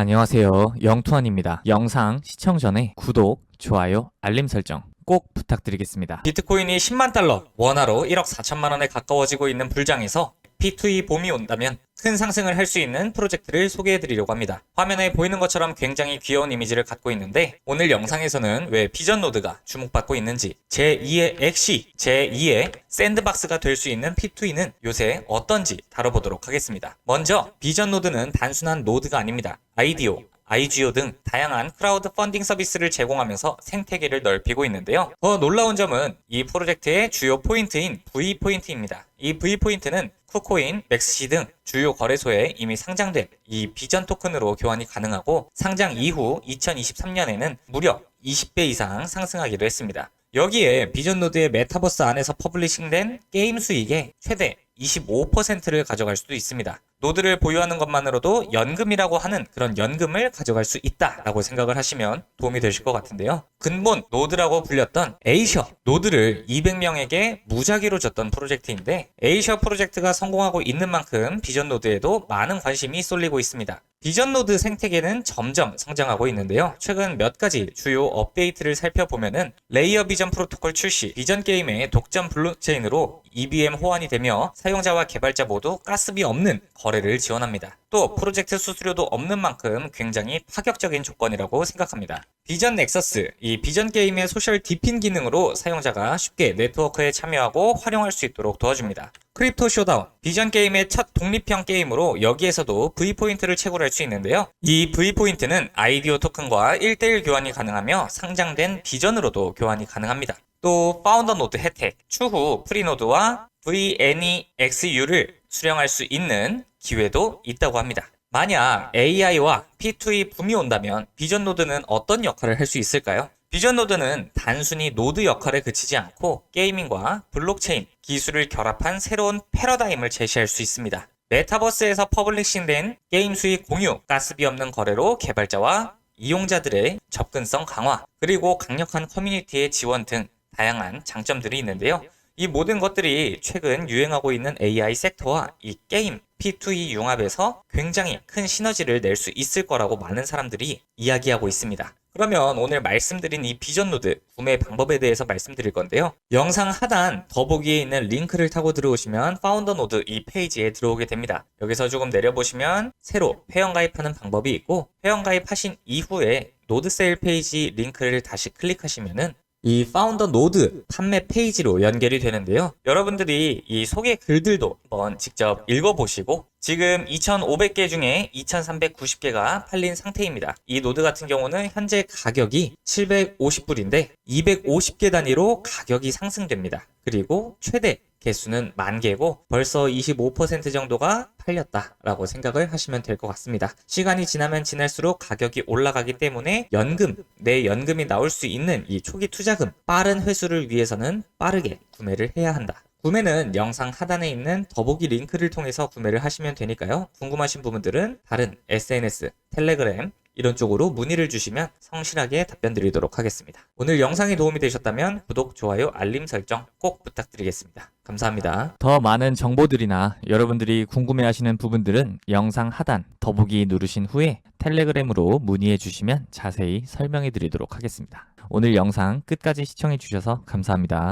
안녕하세요. 영투원입니다. 영상 시청 전에 구독, 좋아요, 알림 설정 꼭 부탁드리겠습니다. 비트코인이 10만 달러, 원화로 1억 4천만 원에 가까워지고 있는 불장에서 P2E 봄이 온다면 큰 상승을 할 수 있는 프로젝트를 소개해 드리려고 합니다. 화면에 보이는 것처럼 굉장히 귀여운 이미지를 갖고 있는데 오늘 영상에서는 왜 비전 노드가 주목받고 있는지 제2의 엑시, 제2의 샌드박스가 될 수 있는 P2E는 요새 어떤지 다뤄보도록 하겠습니다. 먼저 비전 노드는 단순한 노드가 아닙니다. 아이디오, IGO 등 다양한 크라우드 펀딩 서비스를 제공하면서 생태계를 넓히고 있는데요. 더 놀라운 점은 이 프로젝트의 주요 포인트인 V 포인트입니다. 이 V 포인트는 쿠코인, 맥스시 등 주요 거래소에 이미 상장된 이 비전 토큰으로 교환이 가능하고 상장 이후 2023년에는 무려 20배 이상 상승하기도 했습니다. 여기에 비전 노드의 메타버스 안에서 퍼블리싱된 게임 수익의 최대 25%를 가져갈 수도 있습니다. 노드를 보유하는 것만으로도 연금이라고 하는 그런 연금을 가져갈 수 있다라고 생각을 하시면 도움이 되실 것 같은데요. 근본 노드라고 불렸던 에이셔 노드를 200명에게 무작위로 줬던 프로젝트인데 에이셔 프로젝트가 성공하고 있는 만큼 비전 노드에도 많은 관심이 쏠리고 있습니다. 비전 노드 생태계는 점점 성장하고 있는데요. 최근 몇 가지 주요 업데이트를 살펴보면은 레이어 비전 프로토콜 출시, 비전 게임의 독점 블록체인으로 EBM 호환이 되며 사용자와 개발자 모두 가스비 없는 거래를 지원합니다. 또 프로젝트 수수료도 없는 만큼 굉장히 파격적인 조건이라고 생각합니다. 비전 넥서스, 이 비전 게임의 소셜 디핀 기능으로 사용자가 쉽게 네트워크에 참여하고 활용할 수 있도록 도와줍니다. 크립토 쇼다운, 비전 게임의 첫 독립형 게임으로 여기에서도 V포인트를 채굴할 수 있는데요. 이 V포인트는 아이디오 토큰과 1대1 교환이 가능하며 상장된 비전으로도 교환이 가능합니다. 또 파운더 노드 혜택, 추후 프리노드와 VNEXU를 수령할 수 있는 기회도 있다고 합니다. 만약 AI와 P2E 붐이 온다면 비전 노드는 어떤 역할을 할 수 있을까요? 비전 노드는 단순히 노드 역할에 그치지 않고 게이밍과 블록체인 기술을 결합한 새로운 패러다임을 제시할 수 있습니다. 메타버스에서 퍼블리싱된 게임 수익 공유, 가스비 없는 거래로 개발자와 이용자들의 접근성 강화, 그리고 강력한 커뮤니티의 지원 등 다양한 장점들이 있는데요. 이 모든 것들이 최근 유행하고 있는 AI 섹터와 이 게임 P2E 융합에서 굉장히 큰 시너지를 낼 수 있을 거라고 많은 사람들이 이야기하고 있습니다. 그러면 오늘 말씀드린 이 비전 노드 구매 방법에 대해서 말씀드릴 건데요. 영상 하단 더보기에 있는 링크를 타고 들어오시면 파운더 노드 이 페이지에 들어오게 됩니다. 여기서 조금 내려보시면 새로 회원 가입하는 방법이 있고 회원 가입하신 이후에 노드 세일 페이지 링크를 다시 클릭하시면은 이 파운더 노드 판매 페이지로 연결이 되는데요. 여러분들이 이 소개 글들도 한번 직접 읽어보시고 지금 2,500개 중에 2,390개가 팔린 상태입니다. 이 노드 같은 경우는 현재 가격이 750불인데 250개 단위로 가격이 상승됩니다. 그리고 최대 개수는 만 개고 벌써 25% 정도가 팔렸다라고 생각을 하시면 될 것 같습니다. 시간이 지나면 지날수록 가격이 올라가기 때문에 연금, 내 연금이 나올 수 있는 이 초기 투자금, 빠른 회수를 위해서는 빠르게 구매를 해야 한다. 구매는 영상 하단에 있는 더보기 링크를 통해서 구매를 하시면 되니까요. 궁금하신 부분들은 다른 SNS, 텔레그램, 이런 쪽으로 문의를 주시면 성실하게 답변 드리도록 하겠습니다. 오늘 영상이 도움이 되셨다면 구독, 좋아요, 알림 설정 꼭 부탁드리겠습니다. 감사합니다. 더 많은 정보들이나 여러분들이 궁금해하시는 부분들은 영상 하단 더보기 누르신 후에 텔레그램으로 문의해 주시면 자세히 설명해 드리도록 하겠습니다. 오늘 영상 끝까지 시청해 주셔서 감사합니다.